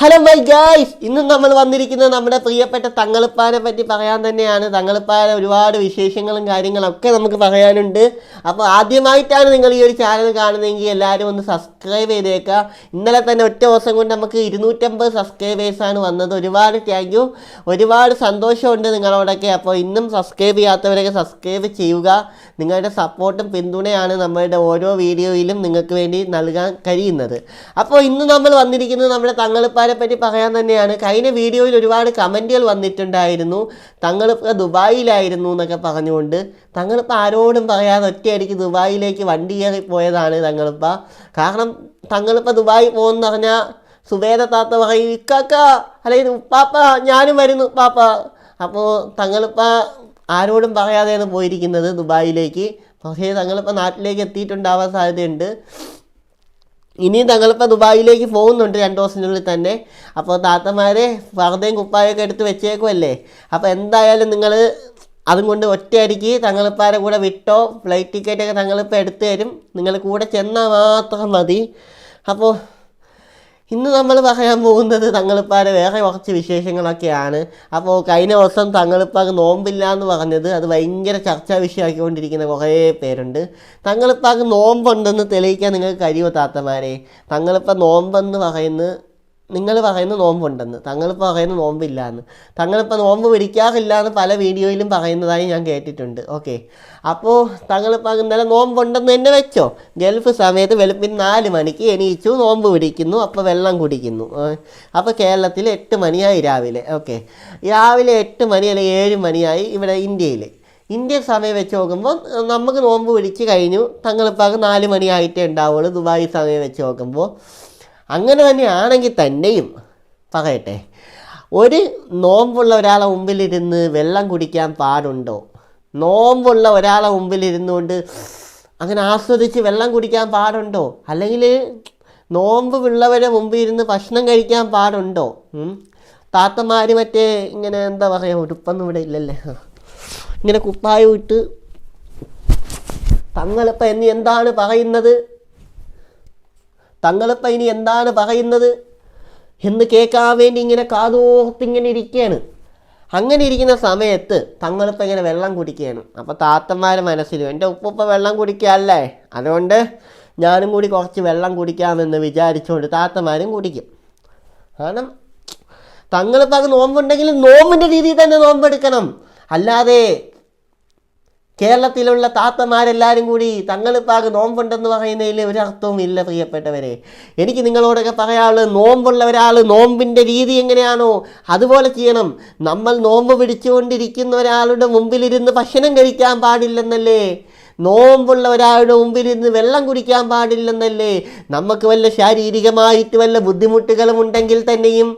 Hello my guys ഇന്നും നമ്മൾ വന്നിരിക്കുന്നത് നമ്മുടെ പ്രിയപ്പെട്ട തങ്ങളിപ്പാനെ പറ്റി പറയാൻ തന്നെയാണ്. തങ്ങളിപ്പാനെ ഒരുപാട് വിശേഷങ്ങളും കാര്യങ്ങളും ഒക്കെ നമുക്ക് പറയാനുണ്ട്. അപ്പോൾ ആദ്യമായിട്ടാണ് നിങ്ങൾ ഈ ഒരു ചാനൽ കാണുന്നതെങ്കിൽ എല്ലാവരും ഒന്ന് സബ്സ്ക്രൈബ് ചെയ്തേക്കുക. ഇന്നലെ തന്നെ ഒറ്റ ദിവസം കൊണ്ട് നമുക്ക് ഇരുന്നൂറ്റമ്പത് സബ്സ്ക്രൈബേഴ്സാണ് വന്നത്. ഒരുപാട് താങ്ക് യു ഒരുപാട് സന്തോഷമുണ്ട് നിങ്ങളോടൊക്കെ. അപ്പോൾ ഇന്നും സബ്സ്ക്രൈബ് ചെയ്യാത്തവരൊക്കെ സബ്സ്ക്രൈബ് ചെയ്യുക. നിങ്ങളുടെ സപ്പോർട്ടും പിന്തുണയാണ് നമ്മളുടെ ഓരോ വീഡിയോയിലും നിങ്ങൾക്ക് വേണ്ടി നൽകാൻ കഴിയുന്നത്. അപ്പോൾ ഇന്ന് നമ്മൾ വന്നിരിക്കുന്നത് നമ്മുടെ തങ്ങളിപ്പാനെ പറ്റി പറയാൻ തന്നെയാണ്. കഴിഞ്ഞ വീഡിയോയിൽ ഒരുപാട് കമന്റുകൾ വന്നിട്ടുണ്ടായിരുന്നു. തങ്ങളിപ്പോൾ ദുബായിലായിരുന്നു എന്നൊക്കെ പറഞ്ഞുകൊണ്ട്. തങ്ങളിപ്പോൾ ആരോടും പറയാതെ ഒറ്റയടിക്ക് ദുബായിലേക്ക് വണ്ടി കയറി പോയതാണ് തങ്ങളിപ്പോൾ കാരണം തങ്ങളിപ്പോൾ ദുബായി പോകുമെന്ന് പറഞ്ഞാൽ സുവേദ താത്ത പറയും ഇക്കാക്ക അല്ലെങ്കിൽ ഉപ്പാപ്പ ഞാനും വരുന്നു പാപ്പ അപ്പോൾ തങ്ങളിപ്പോൾ ആരോടും പറയാതെയാണ് പോയിരിക്കുന്നത് ദുബായിലേക്ക്. പക്ഷേ തങ്ങളിപ്പോൾ നാട്ടിലേക്ക് എത്തിയിട്ടുണ്ടാവാൻ സാധ്യതയുണ്ട്. ഇനിയും തങ്ങളിപ്പോൾ ദുബായിലേക്ക് പോകുന്നുണ്ട് രണ്ട് ദിവസത്തിനുള്ളിൽ തന്നെ. അപ്പോൾ താത്തമാരെ പർദ്ദയും കുപ്പായൊക്കെ എടുത്ത് വെച്ചേക്കുമല്ലേ അപ്പോൾ എന്തായാലും നിങ്ങൾ അതും കൊണ്ട് ഒറ്റയടിക്ക് തങ്ങളിപ്പാരെ കൂടെ വിട്ടോ ഫ്ലൈറ്റ് ടിക്കറ്റൊക്കെ തങ്ങളിപ്പോൾ എടുത്തു തരും. നിങ്ങൾ കൂടെ ചെന്നാൽ മാത്രം മതി. അപ്പോൾ ഇന്ന് നമ്മൾ പറയാൻ പോകുന്നത് തങ്ങളിപ്പാരെ വേറെ കുറച്ച് വിശേഷങ്ങളൊക്കെയാണ്. അപ്പോൾ കഴിഞ്ഞ ദിവസം തങ്ങളിപ്പാക്ക് നോമ്പില്ല എന്ന് പറഞ്ഞത് അത് ഭയങ്കര ചർച്ചാ വിഷയമാക്കിക്കൊണ്ടിരിക്കുന്ന കുറേ പേരുണ്ട്. തങ്ങളിപ്പാക്ക് നോമ്പുണ്ടെന്ന് തെളിയിക്കാൻ നിങ്ങൾക്ക് കഴിയുമോ താത്തമാരെ? തങ്ങളിപ്പം നോമ്പെന്ന് പറയുന്നത് നിങ്ങൾ പറയുന്ന നോമ്പുണ്ടെന്ന് തങ്ങൾ പറയുന്ന നോമ്പില്ല എന്ന് തങ്ങളിപ്പോൾ നോമ്പ് പിടിക്കാറില്ല എന്ന് പല വീഡിയോയിലും പറയുന്നതായി ഞാൻ കേട്ടിട്ടുണ്ട്. ഓക്കെ. അപ്പോൾ തങ്ങളിപ്പോൾ ഇന്നലെ നോമ്പുണ്ടെന്ന് തന്നെ വെച്ചോ? ഗൾഫ് സമയത്ത് വെളുപ്പിന് നാല് മണിക്ക് എണീച്ചു നോമ്പ് പിടിക്കുന്നു അപ്പോൾ വെള്ളം കുടിക്കുന്നു. അപ്പോൾ കേരളത്തിൽ എട്ട് മണിയായി രാവിലെ. ഓക്കെ. രാവിലെ എട്ട് മണി അല്ലെങ്കിൽ ഏഴ് മണിയായി ഇവിടെ ഇന്ത്യയിൽ ഇന്ത്യൻ സമയം വെച്ച് നോക്കുമ്പോൾ നമുക്ക് നോമ്പ് പിടിച്ച് കഴിഞ്ഞു തങ്ങളിപ്പോൾ നാല് മണിയായിട്ടേ ഉണ്ടാവുള്ളൂ ദുബായ് സമയം വെച്ച് നോക്കുമ്പോൾ അങ്ങനെ തന്നെയാണെങ്കിൽ തന്നെയും. പറയട്ടെ. ഒരു നോമ്പുള്ള ഒരാളെ മുമ്പിലിരുന്ന് വെള്ളം കുടിക്കാൻ പാടുണ്ടോ? നോമ്പുള്ള ഒരാളെ മുമ്പിലിരുന്നുകൊണ്ട് അങ്ങനെ ആസ്വദിച്ച് വെള്ളം കുടിക്കാൻ പാടുണ്ടോ? അല്ലെങ്കിൽ നോമ്പ് ഉള്ളവരെ മുമ്പിൽ ഇരുന്ന് ഭക്ഷണം കഴിക്കാൻ പാടുണ്ടോ? താത്തമാർ മറ്റേ ഇങ്ങനെ എന്താ പറയുക ഉടുപ്പൊന്നും ഇവിടെ ഇല്ലല്ലേ? ഇങ്ങനെ കുപ്പായം ഇട്ട് തങ്ങളിപ്പോൾ എന്ന് എന്താണ് പറയുന്നത്? തങ്ങളിപ്പോൾ ഇനി എന്താണ് പറയുന്നത്? എന്ന് കേൾക്കാൻ വേണ്ടി ഇങ്ങനെ കാതോർത്തിങ്ങനെ ഇരിക്കുകയാണ്. അങ്ങനെ ഇരിക്കുന്ന സമയത്ത് തങ്ങളിപ്പോൾ ഇങ്ങനെ വെള്ളം കുടിക്കുകയാണ്. അപ്പോൾ താത്തന്മാരെ മനസ്സിലും എന്റെ ഉപ്പുപ്പ വെള്ളം കുടിക്കുകയല്ലേ? അതുകൊണ്ട് ഞാനും കൂടി കുറച്ച് വെള്ളം കുടിക്കാമെന്ന് വിചാരിച്ചുകൊണ്ട് താത്തമാരും കുടിക്കും. കാരണം തങ്ങളിപ്പോൾ അത് നോമ്പുണ്ടെങ്കിൽ നോമ്പിന്റെ രീതിയിൽ തന്നെ നോമ്പെടുക്കണം. അല്ലാതെ കേരളത്തിലുള്ള താത്തമാരെല്ലാവരും കൂടി തങ്ങളിപ്പാകെ നോമ്പുണ്ടെന്ന് പറയുന്നതിൽ ഒരർത്ഥവും ഇല്ല പ്രിയപ്പെട്ടവരെ. എനിക്ക് നിങ്ങളോടൊക്കെ പറയാനുള്ളത് നോമ്പുള്ള ഒരാൾ നോമ്പിന്റെ രീതി എങ്ങനെയാണോ അതുപോലെ ചെയ്യണം. നമ്മൾ നോമ്പ് പിടിച്ചുകൊണ്ടിരിക്കുന്ന ഒരാളുടെ മുമ്പിലിരുന്ന് ഭക്ഷണം കഴിക്കാൻ പാടില്ലെന്നല്ലേ? നോമ്പുള്ള ഒരാളുടെ മുമ്പിൽ ഇന്ന് വെള്ളം കുടിക്കാൻ പാടില്ലെന്നല്ലേ? നമുക്ക് വല്ല ശാരീരികമായിട്ട് വല്ല ബുദ്ധിമുട്ടുകളും ഉണ്ടെങ്കിൽ തന്നെയും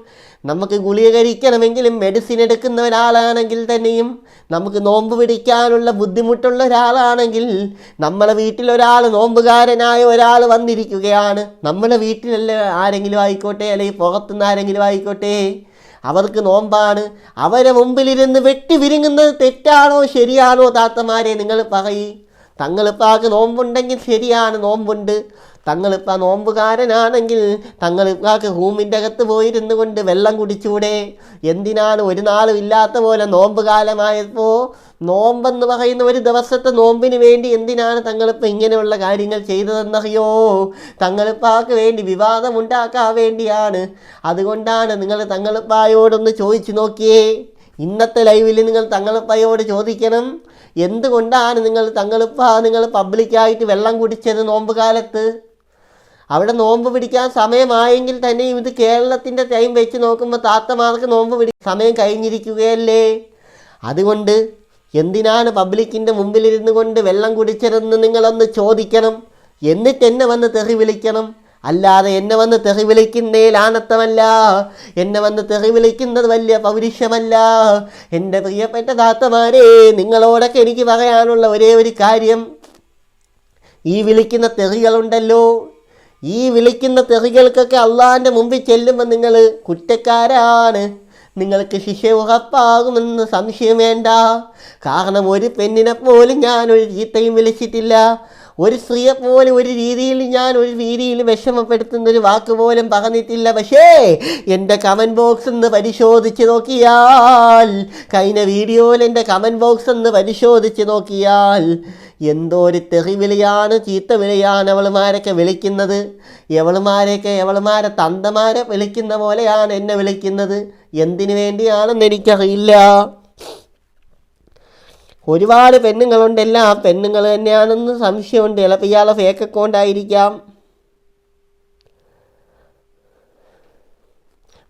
നമുക്ക് ഗുളിക കഴിക്കണമെങ്കിലും മെഡിസിൻ എടുക്കുന്ന ഒരാളാണെങ്കിൽ തന്നെയും നമുക്ക് നോമ്പ് പിടിക്കാനുള്ള ബുദ്ധിമുട്ടുള്ള ഒരാളാണെങ്കിൽ നമ്മളെ വീട്ടിൽ ഒരാൾ നോമ്പുകാരനായ ഒരാൾ വന്നിരിക്കുകയാണ്. നമ്മുടെ വീട്ടിലല്ല ആരെങ്കിലും ആയിക്കോട്ടെ അല്ലെങ്കിൽ പുറത്തുനിന്ന് ആരെങ്കിലും ആയിക്കോട്ടെ അവർക്ക് നോമ്പാണ്. അവരെ മുമ്പിലിരുന്ന് വെട്ടി വിരുങ്ങുന്നത് തെറ്റാണോ ശരിയാണോ താത്തമാരെ നിങ്ങൾ പറയ്. തങ്ങളിപ്പാക്ക് നോമ്പുണ്ടെങ്കിൽ ശരിയാണ് നോമ്പുണ്ട്. തങ്ങളിപ്പ നോമ്പുകാരനാണെങ്കിൽ തങ്ങളിപ്പാക്ക് റൂമിന്റെ അകത്ത് പോയിരുന്നു കൊണ്ട് വെള്ളം കുടിച്ചൂടെ. എന്തിനാണ് ഒരു നാളും ഇല്ലാത്ത പോലെ നോമ്പ് കാലമായപ്പോൾ നോമ്പെന്ന് പറയുന്ന ഒരു ദിവസത്തെ നോമ്പിന് വേണ്ടി എന്തിനാണ് തങ്ങളിപ്പോൾ ഇങ്ങനെയുള്ള കാര്യങ്ങൾ ചെയ്തതെന്നറിയോ? തങ്ങളിപ്പാക്ക് വേണ്ടി വിവാദമുണ്ടാക്കാൻ വേണ്ടിയാണ്. അതുകൊണ്ടാണ് നിങ്ങൾ തങ്ങളിപ്പായോടൊന്ന് ചോദിച്ചു നോക്കിയേ. ഇന്നത്തെ ലൈവിൽ നിങ്ങൾ തങ്ങളിപ്പയോട് ചോദിക്കണം. എന്തുകൊണ്ടാണ് നിങ്ങൾ തങ്ങളിപ്പ നിങ്ങൾ പബ്ലിക്കായിട്ട് വെള്ളം കുടിച്ചത് നോമ്പ് കാലത്ത് അവിടെ നോമ്പ് പിടിക്കാൻ സമയമായെങ്കിൽ തന്നെയും ഇത് കേരളത്തിന്റെ ടൈം വെച്ച് നോക്കുമ്പോൾ താത്തമാർക്ക് നോമ്പ് പിടി സമയം കഴിഞ്ഞിരിക്കുകയല്ലേ? അതുകൊണ്ട് എന്തിനാണ് പബ്ലിക്കിന്റെ മുമ്പിലിരുന്ന് കൊണ്ട് വെള്ളം കുടിച്ചതെന്ന് നിങ്ങളൊന്ന് ചോദിക്കണം. എന്നിട്ട് എന്നെ വന്ന് തെറി വിളിക്കണം. അല്ലാതെ എന്നെ വന്ന് തെറി വിളിക്കുന്നേ ആനത്തമല്ല എന്നെ വന്ന് തെറി വിളിക്കുന്നത് വലിയ പൗരുഷമല്ല. എന്റെ പ്രിയപ്പെട്ട താത്തമാരെ നിങ്ങളോടൊക്കെ എനിക്ക് പറയാനുള്ള ഒരേ ഒരു കാര്യം. ഈ വിളിക്കുന്ന തെറികളുണ്ടല്ലോ. ഈ വിളിക്കുന്ന തെറികൾക്കൊക്കെ അള്ളാഹിന്റെ മുമ്പിൽ ചെല്ലുമ്പോൾ നിങ്ങൾ കുറ്റക്കാരാണ്. നിങ്ങൾക്ക് ശിക്ഷ ഉറപ്പാകുമെന്ന് സംശയം വേണ്ട. കാരണം ഒരു പെണ്ണിനെ പോലും ഞാൻ ഒരു ചീത്തയും വിളിച്ചിട്ടില്ല ഒരു സ്ത്രീയെ പോലെ ഒരു രീതിയിൽ ഞാൻ ഒരു രീതിയിൽ വിഷമപ്പെടുത്തുന്ന ഒരു വാക്ക് പോലും പറഞ്ഞിട്ടില്ല. പക്ഷേ എന്റെ കമന്റ് ബോക്സ് ഒന്ന് പരിശോധിച്ച് നോക്കിയാൽ കഴിഞ്ഞ വീഡിയോയിൽ എന്റെ കമന്റ് ബോക്സ് ഒന്ന് പരിശോധിച്ച് നോക്കിയാൽ എന്തോ ഒരു തെറി തെറിവിളിയാണ് ചീത്ത വിളിയാണ് അവളുമാരൊക്കെ വിളിക്കുന്നത്. എവളുമാരെയൊക്കെ എവളുമാരെ തന്തമാരെ വിളിക്കുന്ന പോലെയാണ് എന്നെ വിളിക്കുന്നത്. എന്തിനു വേണ്ടിയാണെന്ന് എനിക്കറിയില്ല. ഒരുപാട് പെണ്ണുങ്ങളുണ്ട് ആ പെണ്ണുങ്ങൾ തന്നെയാണെന്ന് സംശയമുണ്ട്. ചിലപ്പോൾ ഇയാളെ ഫേക്ക് അക്കൗണ്ട് ആയിരിക്കാം.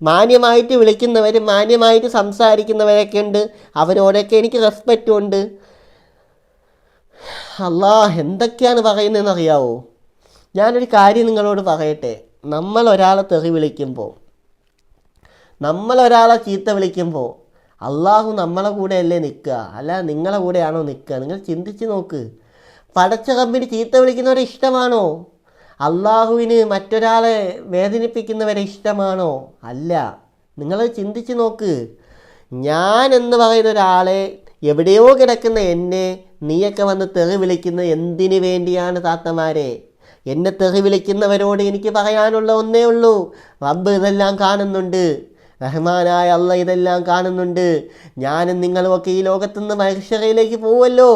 മാന്യമായിട്ട് വിളിക്കുന്നവർ മാന്യമായിട്ട് സംസാരിക്കുന്നവരൊക്കെ ഉണ്ട്. അവരോടൊക്കെ എനിക്ക് റെസ്പെക്റ്റും ഉണ്ട്. അല്ലാ എന്തൊക്കെയാണ് പറയുന്നതെന്ന് അറിയാവോ ഞാനൊരു കാര്യം നിങ്ങളോട് പറയട്ടെ. നമ്മൾ ഒരാളെ തെറി വിളിക്കുമ്പോൾ നമ്മൾ ഒരാളെ ചീത്ത വിളിക്കുമ്പോൾ അള്ളാഹു നമ്മളെ കൂടെ അല്ലേ നിൽക്കുക. അല്ല നിങ്ങളെ കൂടെയാണോ നിൽക്കുക? നിങ്ങൾ ചിന്തിച്ച് നോക്ക്. പടച്ച കമ്പനി ചീത്ത വിളിക്കുന്നവരെ ഇഷ്ടമാണോ? അള്ളാഹുവിന് മറ്റൊരാളെ വേദനിപ്പിക്കുന്നവരെ ഇഷ്ടമാണോ? അല്ല. നിങ്ങൾ ചിന്തിച്ച് നോക്ക്. ഞാൻ എന്ന് പറയുന്ന ഒരാളെ എവിടെയോ കിടക്കുന്ന എന്നെ നീയൊക്കെ വന്ന് തെറി വിളിക്കുന്നത് എന്തിനു വേണ്ടിയാണ് താത്തമാരെ? എന്നെ തെറി വിളിക്കുന്നവരോട് എനിക്ക് പറയാനുള്ള ഒന്നേ ഉള്ളൂ. റബ്ബ് ഇതെല്ലാം കാണുന്നുണ്ട്. റഹ്മാനായ അല്ല ഇതെല്ലാം കാണുന്നുണ്ട്. ഞാനും നിങ്ങളുമൊക്കെ ഈ ലോകത്തുനിന്ന് മനുഷ്യരയിലേക്ക് പോവുമല്ലോ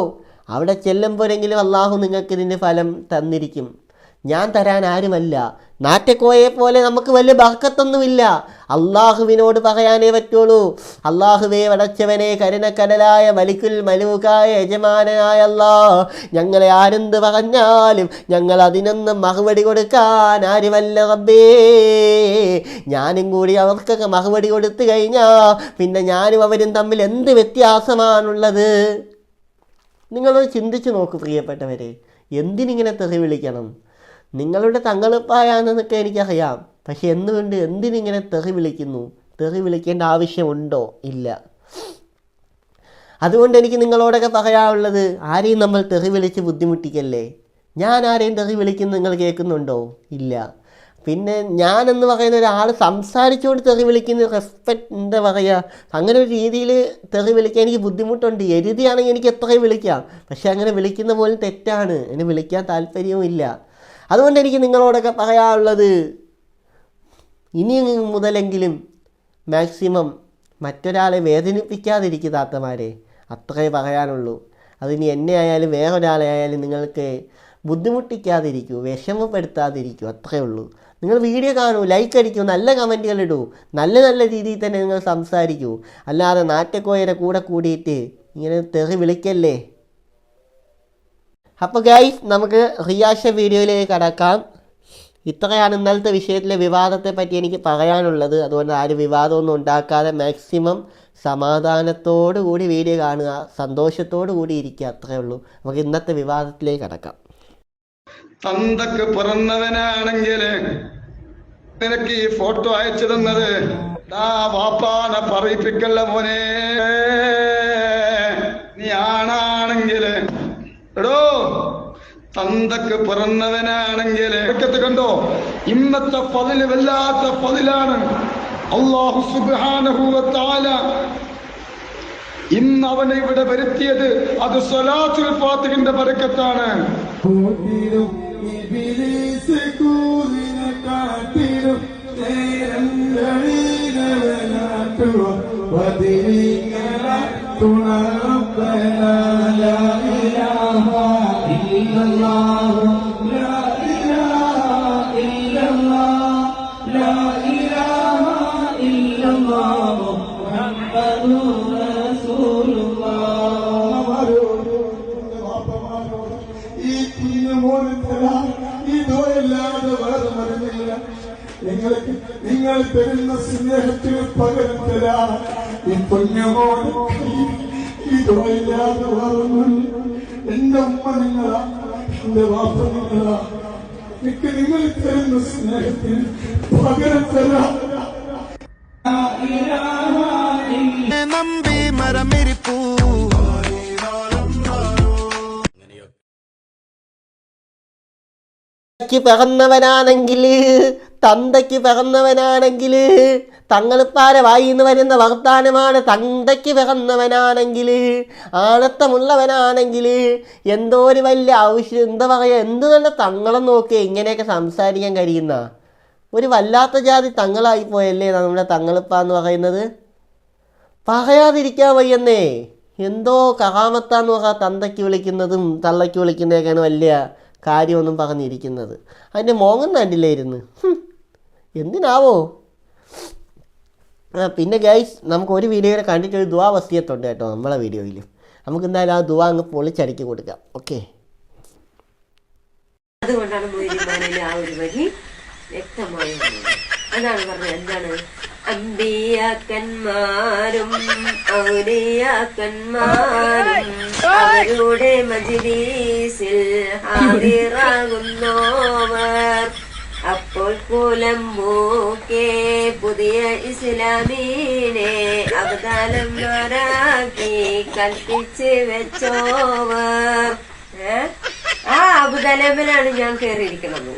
അവിടെ ചെല്ലുമ്പോഴെങ്കിലും അള്ളാഹു നിങ്ങൾക്ക് ഇതിന്റെ ഫലം തന്നിരിക്കും. ഞാൻ തരാൻ ആരുമല്ല. നാറ്റക്കോയെ പോലെ നമുക്ക് വലിയ ബഹക്കത്തൊന്നുമില്ല അള്ളാഹുവിനോട് പറയാനേ പറ്റുള്ളൂ. അള്ളാഹുവേ വടച്ചവനെ കരുണക്കടലായ വലിക്കുൽ മലൂക്കായ യജമാനായ അല്ലാ ഞങ്ങളെ ആരെന്ത് പറഞ്ഞാലും ഞങ്ങൾ അതിനൊന്നും മറുപടി കൊടുക്കാൻ ആരുമല്ല റബ്ബേ. ഞാനും കൂടി അവർക്കൊക്കെ മറുപടി കൊടുത്തു കഴിഞ്ഞാൽ പിന്നെ ഞാനും അവരും തമ്മിൽ എന്ത് വ്യത്യാസമാണുള്ളത്? നിങ്ങളൊന്ന് ചിന്തിച്ചു നോക്കൂ പ്രിയപ്പെട്ടവരെ. എന്തിനിങ്ങനെ തെറി വിളിക്കണം? നിങ്ങളുടെ തങ്ങളുപ്പായാണെന്നൊക്കെ എനിക്കറിയാം. പക്ഷെ എന്തുകൊണ്ട് എന്തിനിങ്ങനെ തെറി വിളിക്കുന്നു? തെറി വിളിക്കേണ്ട ആവശ്യമുണ്ടോ? ഇല്ല. അതുകൊണ്ട് എനിക്ക് നിങ്ങളോടൊക്കെ പറയാനുള്ളത് ആരെയും നമ്മൾ തെറി വിളിച്ച് ബുദ്ധിമുട്ടിക്കല്ലേ? ഞാൻ ആരെയും തെറി വിളിക്കുന്നു നിങ്ങൾ കേൾക്കുന്നുണ്ടോ? ഇല്ല. പിന്നെ ഞാനെന്ന് പറയുന്ന ഒരാൾ സംസാരിച്ചുകൊണ്ട് തെറി വിളിക്കുന്ന റെസ്പെക്റ്റ് എന്താ പറയുക അങ്ങനെ ഒരു രീതിയിൽ തെറി വിളിക്കാൻ എനിക്ക് ബുദ്ധിമുട്ടുണ്ട്. എരുതിയാണെങ്കിൽ എനിക്ക് എത്രയും വിളിക്കാം. പക്ഷെ അങ്ങനെ വിളിക്കുന്ന പോലും തെറ്റാണ്. എന്നെ വിളിക്കാൻ താല്പര്യവും ഇല്ല അതുകൊണ്ട് എനിക്ക് നിങ്ങളോടൊക്കെ പറയാനുള്ളത് ഇനി മുതലെങ്കിലും മാക്സിമം മറ്റൊരാളെ വേദനിപ്പിക്കാതിരിക്കുക താത്തമാരെ അത്രേ പറയാനുള്ളൂ. അതിനി എന്നെ ആയാലും വേറൊരാളെ ആയാലും നിങ്ങൾക്ക് ബുദ്ധിമുട്ടിക്കാതിരിക്കൂ വിഷമപ്പെടുത്താതിരിക്കൂ അത്രേ ഉള്ളൂ. നിങ്ങൾ വീഡിയോ കാണൂ ലൈക്ക് അടിക്കൂ നല്ല കമന്റുകൾ ഇടൂ നല്ല നല്ല രീതിയിൽ തന്നെ നിങ്ങൾ സംസാരിക്കൂ. അല്ലാതെ നാറ്റക്കോയരെ കൂടെ കൂടിയിട്ട് ഇങ്ങനെ തെറി വിളിക്കല്ലേ? അപ്പോൾ ഗൈസ് നമുക്ക് റിയാഷ വീഡിയോയിലേക്ക് കടക്കാം. ഇത്രയാണ് ഇന്നലത്തെ വിഷയത്തിലെ വിവാദത്തെ പറ്റി എനിക്ക് പറയാനുള്ളത്. അതുകൊണ്ട് ആരും വിവാദമൊന്നും ഉണ്ടാക്കാതെ മാക്സിമം സമാധാനത്തോടു കൂടി വീഡിയോ കാണുക സന്തോഷത്തോടു കൂടി ഇരിക്കുക അത്രേ ഉള്ളൂ. നമുക്ക് ഇന്നത്തെ വിവാദത്തിലേക്ക് കടക്കാം. തന്തക്ക് പിറന്നവനാണെങ്കിൽ നിനക്ക് ഈ ഫോട്ടോ അയച്ചു തന്നത് ദാ വാപ്പാനെ പറയിപ്പിക്കല്ല മോനെ. തന്തക്ക് പിറന്നവനാണെങ്കിൽ കണ്ടോ? ഇന്നത്തെ പതിൽ വല്ലാത്ത പതിലാണ് അള്ളാഹു സുബാനഹുവത്താല ഇന്ന് അവനെ ഇവിടെ വരുത്തിയത് അത് സ്വലാത്തുൽ ഫാത്തിഹിന്റെ ബരക്കത്താണ് കൂട്ടിലും നിങ്ങൾക്ക് നിങ്ങൾ തരുന്ന സ്നേഹത്തിന് പകരം തരാ. ഈ പുണ്യമോട് ഇതോ ഇല്ലാതെ വേറെ എന്റെ നിങ്ങളാ എനിക്ക് നിങ്ങൾ തരുന്ന സ്നേഹത്തിന് പകരം തരാൻ നമ്പി തന്തയ്ക്ക് പിറന്നവനാണെങ്കിൽ തങ്ങളിപ്പാര വായിന്ന് വരുന്ന വർത്താനമാണ് തന്തയ്ക്ക് പിറന്നവനാണെങ്കിൽ ആണത്തമുള്ളവനാണെങ്കിൽ. എന്തോ ഒരു വലിയ ആവശ്യം എന്താ പറയുക എന്ത് നല്ല തങ്ങളെ നോക്കി ഇങ്ങനെയൊക്കെ സംസാരിക്കാൻ കഴിയുന്ന? ഒരു വല്ലാത്ത ജാതി തങ്ങളായി പോയല്ലേ നമ്മുടെ തങ്ങളിപ്പ എന്ന് പറയുന്നത്? പറയാതിരിക്കാൻ വയ്യെന്നേ. എന്തോ കഹാമത്താന്ന് പറയാ തന്തയ്ക്ക് വിളിക്കുന്നതും തള്ളയ്ക്ക് വിളിക്കുന്നതൊക്കെയാണ് വലിയ കാര്യമൊന്നും പറഞ്ഞിരിക്കുന്നത്. അതിന്റെ മോങ്ങം കണ്ടില്ലായിരുന്നു എന്തിനാവോ? പിന്നെ ഗൈസ് നമുക്ക് ഒരു വീഡിയോയിൽ കണ്ടിട്ട് ഒരു ദുവാ വസ്തിയത്തുണ്ട് കേട്ടോ നമ്മളെ വീഡിയോയിൽ നമുക്ക് എന്തായാലും ആ ദുവാ അങ്ങ് പൊളിച്ചടിക്കി കൊടുക്കാം. ഓക്കെ അതുകൊണ്ടാണ് മൊയ്ലിമാനിലെ ആ ഒരു വരി വ്യക്തമായി അതാണ് പറഞ്ഞത്. എന്താണ്? അമ്പിയാക്കന്മാരും ഔലിയാക്കന്മാരും അവരുടെ മജിലീസിൽ ഹാദിറാകുന്നോവർ അപ്പോൾ കുലമ്പൂക്കെ പുതിയ ഇസ്ലാമീനെ അവതാലന്മാരാക്കി കൽപ്പിച്ച് വെച്ചോവർ. ഏ? ആ അബുദാലബിലാണ് ഞാൻ കയറിയിരിക്കണത്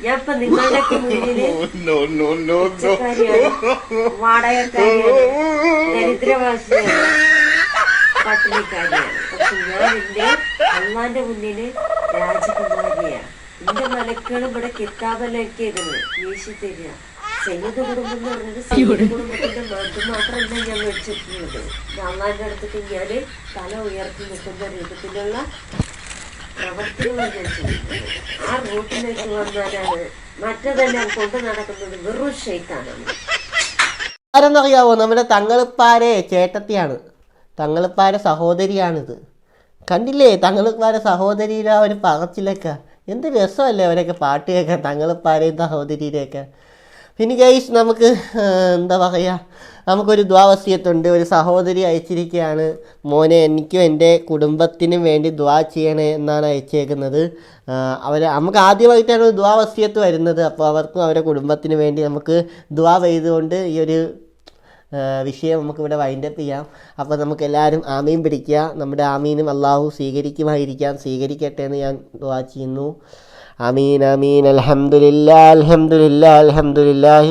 ഞാൻ ഇപ്പൊ നിങ്ങളുടെ മുന്നിൽ വാടകക്കാരിയാണ്. ദരിദ്രവാസിയാണ്. പട്ടിണിക്കാരിയാണ്. പക്ഷെ ഞാൻ എന്റെ അള്ളാന്റെ മുന്നിൽ രാജകുമാരിയാണ്. എന്റെ മലക്കൾ ഇവിടെ കിതാബിലേക്ക് ഇരുന്നു വീശി തരിക. സയ്യിദ് കുടുംബം എന്ന് പറഞ്ഞത് സയ്യിദ് കുടുംബത്തിന്റെ അത് മാത്രമല്ല ഞാൻ വെച്ചിട്ടുള്ളത്. ഇത് അള്ളാന്റെ അടുത്തേക്ക് ഞാൻ തല ഉയർത്തി നിൽക്കുന്ന രൂപത്തിലുള്ള പ്രവർത്തികൾ ഞാൻ ചെയ്യുന്നത്. ആ റൂട്ടിലേക്ക് വന്നാലാണ് മറ്റതെല്ലാം കൊണ്ട് നടക്കുന്നത് വെറും ഷെയ്ത്താനാണ് ആരെന്നറിയാവോ? നമ്മുടെ തങ്ങളിപ്പാരെ ചേട്ടത്തിയാണ്. തങ്ങളിപ്പാരെ സഹോദരിയാണിത്. കണ്ടില്ലേ? തങ്ങളിപ്പാരെ സഹോദരിയുടെ ആ ഒരു പറച്ചിലൊക്കെ. എന്ത് രസമല്ലേ അവരൊക്കെ പാട്ട് കേൾക്കാൻ തങ്ങളിപ്പാരയും സഹോദരിയുടെയൊക്കെ. പിന്നെ ഗൈസ് നമുക്ക് എന്താ പറയുക നമുക്കൊരു ദ്വാവസ്യത്തുണ്ട്. ഒരു സഹോദരി അയച്ചിരിക്കുകയാണ് മോനെ എനിക്കും എന്റെ കുടുംബത്തിനും വേണ്ടി ദ്വാ ചെയ്യണേ എന്നാണ് അയച്ചേക്കുന്നത്. അവർ നമുക്ക് ആദ്യമായിട്ടാണ് ദ്വാവസ്യത്ത് വരുന്നത്. അപ്പോൾ അവർക്കും അവരുടെ കുടുംബത്തിന് വേണ്ടി നമുക്ക് ദ്വാ ചെയ്തുകൊണ്ട് ഈ ഒരു വിഷയം നമുക്കിവിടെ വൈൻഡപ്പ് ചെയ്യാം. അപ്പോൾ നമുക്ക് എല്ലാവരും ആമീൻ പിടിക്കുക. നമ്മുടെ ആമീനും അള്ളാഹു സ്വീകരിക്കുമായിരിക്കാം. സ്വീകരിക്കട്ടെ എന്ന് ഞാൻ ചെയ്യുന്നു. ആമീൻ ആമീൻ. അൽഹംദുലില്ലാ അൽഹംദുലില്ലാ അൽഹംദുലില്ലാഹി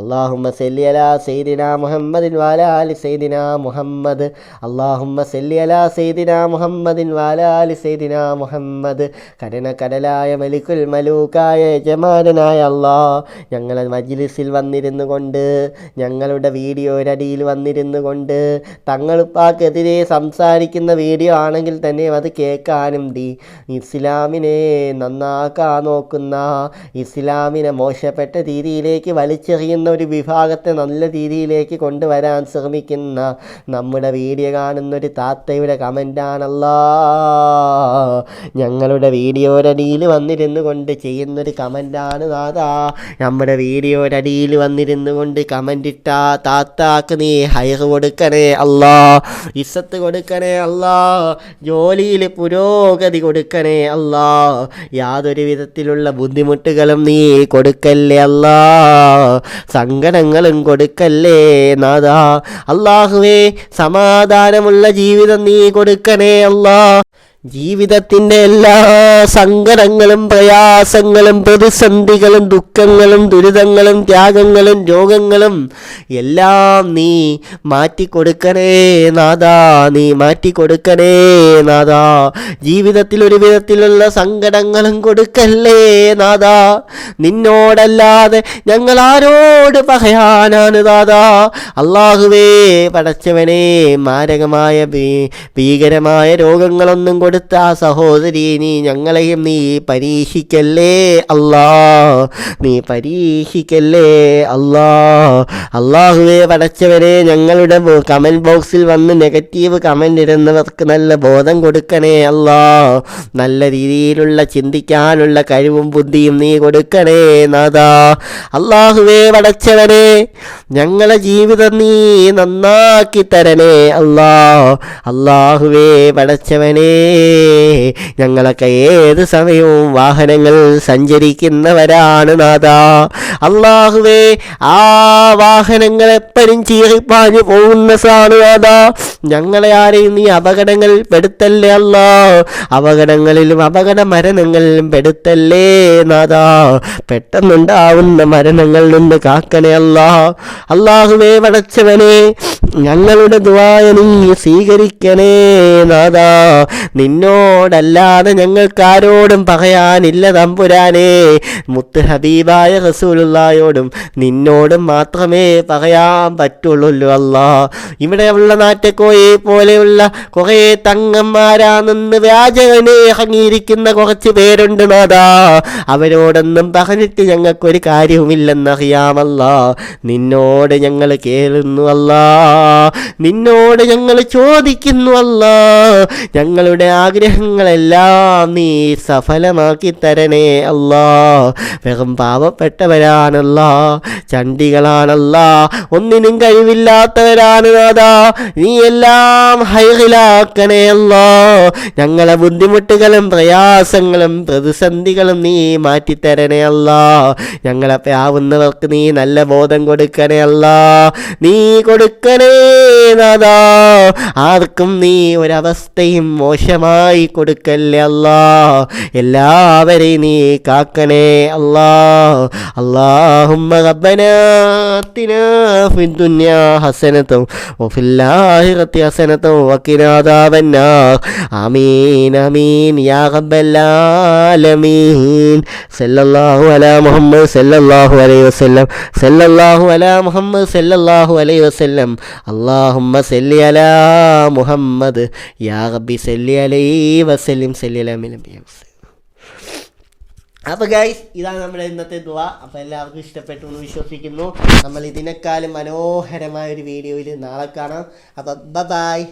അലാ മുഹമ്മദിൻ മുഹമ്മദ്. അലാ മുഹമ്മദിൻ മുഹമ്മദ്. മലിക്കുൽ മലൂക്കായ യജമാനനായ അല്ലാ ഞങ്ങൾ മജ്ലിസിൽ വന്നിരുന്നു കൊണ്ട് ഞങ്ങളുടെ വീഡിയോരടിയിൽ വന്നിരുന്നു കൊണ്ട് തങ്ങളുപ്പാക്കെതിരെ സംസാരിക്കുന്ന വീഡിയോ ആണെങ്കിൽ തന്നെ അത് കേൾക്കാനും ദി ഇസ്ലാമിനെ നന്നാക്കാൻ നോക്കുന്ന ഇസ്ലാമിനെ മോശപ്പെട്ട രീതിയിലേക്ക് വലിച്ചെറിയുന്ന ഒരു വിഭാഗത്തെ നല്ല രീതിയിലേക്ക് കൊണ്ടുവരാൻ ശ്രമിക്കുന്ന നമ്മുടെ വീഡിയോ കാണുന്ന ഒരു താത്തയുടെ കമന്റാണല്ലോ ഞങ്ങളുടെ വീഡിയോരടിയിൽ വന്നിരുന്നു കൊണ്ട് ചെയ്യുന്നൊരു കമന്റാണ് താതാ നമ്മുടെ വീഡിയോരടിയിൽ വന്നിരുന്നു കൊണ്ട് കമന്റ് ഇട്ട താത്താക്ക് നീ ഹയർ കൊടുക്കണേ അല്ലാ. ഇസത്ത് കൊടുക്കണേ അല്ലാ. ജോലിയിൽ പുരോഗതി കൊടുക്കണേ അല്ലാ യാതൊരു വിധത്തിലുള്ള ബുദ്ധിമുട്ടുകളും നീ കൊടുക്കല്ലേ അല്ലാ സങ്കടങ്ങളും കൊടുക്കല്ലേ നാദാ അല്ലാഹുവേ സമാധാനമുള്ള ജീവിതം നീ കൊടുക്കണേ അല്ലാ ജീവിതത്തിന്റെ എല്ലാ സങ്കടങ്ങളും പ്രയാസങ്ങളും പ്രതിസന്ധികളും ദുഃഖങ്ങളും ദുരിതങ്ങളും ത്യാഗങ്ങളും രോഗങ്ങളും എല്ലാം നീ മാറ്റിക്കൊടുക്കണേ നാദാ നീ മാറ്റിക്കൊടുക്കണേ നാദാ ജീവിതത്തിൽ ഒരു വിധത്തിലുള്ള സങ്കടങ്ങളും കൊടുക്കല്ലേ നാദാ നിന്നോടല്ലാതെ ഞങ്ങൾ ആരോട് പറയാനാണ് നാദാ അള്ളാഹുവേ പടച്ചവനെ മാരകമായ ഭീകരമായ രോഗങ്ങളൊന്നും കൊടുത്ത ആ സഹോദരി നീ ഞങ്ങളെയും നീ പരീക്ഷിക്കല്ലേ അല്ലാ? നീ പരീക്ഷിക്കല്ലേ അല്ലാ? അള്ളാഹുവെ പടച്ചവരെ ഞങ്ങളുടെ കമന്റ് ബോക്സിൽ വന്ന് നെഗറ്റീവ് കമന്റ് ഇടുന്നവർക്ക് നല്ല ബോധം കൊടുക്കണേ അല്ലാ. നല്ല രീതിയിലുള്ള ചിന്തിക്കാനുള്ള കഴിവും ബുദ്ധിയും നീ കൊടുക്കണേ നാദാ അള്ളാഹുവേ പടച്ചവനെ ഞങ്ങളെ ജീവിതം നീ നന്നാക്കി തരണേ അല്ലാ. അള്ളാഹുവേ പടച്ചവനേ ഞങ്ങളൊക്കെ ഏത് സമയവും വാഹനങ്ങൾ സഞ്ചരിക്കുന്നവരാണ് നാഥ. അള്ളാഹുവേ ആ വാഹനങ്ങൾ എപ്പോഴും ചീറിപ്പാഞ്ഞു പോകുന്ന സാണു നാഥ. ഞങ്ങളെ ആരെയും നീ അപകടങ്ങളിൽ പെടുത്തല്ലേ അല്ലാ അപകടങ്ങളിലും അപകട മരണങ്ങളിലും പെടുത്തല്ലേ നാഥ? പെട്ടെന്നുണ്ടാവുന്ന മരണങ്ങളിൽ നിന്ന് കാക്കണേ അല്ലാ അള്ളാഹുവേ വടച്ചവനെ ഞങ്ങളുടെ ദ്വായ നീ സ്വീകരിക്കണേ നാഥാ. നിന്നോടല്ലാതെ ഞങ്ങൾക്കാരോടും പറയാനില്ല തമ്പുരാനേ. മുത്ത് ഹബീബായ റസൂലുള്ളായോടും നിന്നോടും മാത്രമേ പറയാൻ പറ്റുള്ളൂ അല്ല. ഇവിടെയുള്ള നാറ്റക്കോയെ പോലെയുള്ള കുറേ തങ്ങന്മാരാണെന്ന് വ്യാജകനെ ഇറങ്ങിയിരിക്കുന്ന കുറച്ച് പേരുണ്ട് നാഥാ അവരോടൊന്നും പറഞ്ഞിട്ട് ഞങ്ങൾക്കൊരു കാര്യവുമില്ലെന്നറിയാമല്ല. നിന്നോട് ഞങ്ങൾ കേൾക്കുന്നു അല്ല. നിന്നോട് ഞങ്ങൾ ചോദിക്കുന്നു അല്ല. ഞങ്ങളുടെ ആഗ്രഹങ്ങളെല്ലാം നീ സഫലമാക്കി തരണേ അല്ലാ. വെറും പാവപ്പെട്ടവരാണല്ല. ചണ്ടികളാണല്ല. ഒന്നിനും കഴിവില്ലാത്തവരാണ് നാഥാ. നീ എല്ലാം ഹൈറിലാക്കണേ അല്ലാ. ഞങ്ങളെ ബുദ്ധിമുട്ടുകളും പ്രയാസങ്ങളും പ്രതിസന്ധികളും നീ മാറ്റിത്തരണേ അല്ല. ഞങ്ങളെ പ്യാവുന്നവർക്ക് നീ നല്ല ബോധം കൊടുക്കണേ അല്ല. നീ കൊടുക്കണേ നാഥാ. ആർക്കും നീ ഒരവസ്ഥയും നഷ്ടമായി കൊടുക്കല്ലേ അല്ലാ? എല്ലാവരെയും നീ കാക്കണേ അല്ലാ. അള്ളാഹുമ്മ റബ്ബനാത്തിനാ ഹസനത്തും വഫിൽ ഹസനത്തും വഖിനാ അദാബന്നാർ. ആമീൻ യാ സല്ലല്ലാഹു അലാ മുഹമ്മദ് സല്ലല്ലാഹു അലൈഹി വസല്ലം. സല്ലല്ലാഹു അലാ മുഹമ്മദ് സല്ലല്ലാഹു അലൈഹി വസല്ലം. അല്ലാഹുമ്മ സല്ലി അലാ മുഹമ്മദ്. യാ റബ്ബി സല്ലി അലൈഹി അപ്പൊ ഗൈസ് ഇതാണ് നമ്മുടെ ഇന്നത്തെ ദുവ അപ്പോൾ എല്ലാവർക്കും ഇഷ്ടപ്പെട്ടു എന്ന് വിശ്വസിക്കുന്നു. നമ്മൾ ഇതിനേക്കാളും മനോഹരമായ ഒരു വീഡിയോയിൽ നാളെ കാണാം. അപ്പൊ ബ ബായ്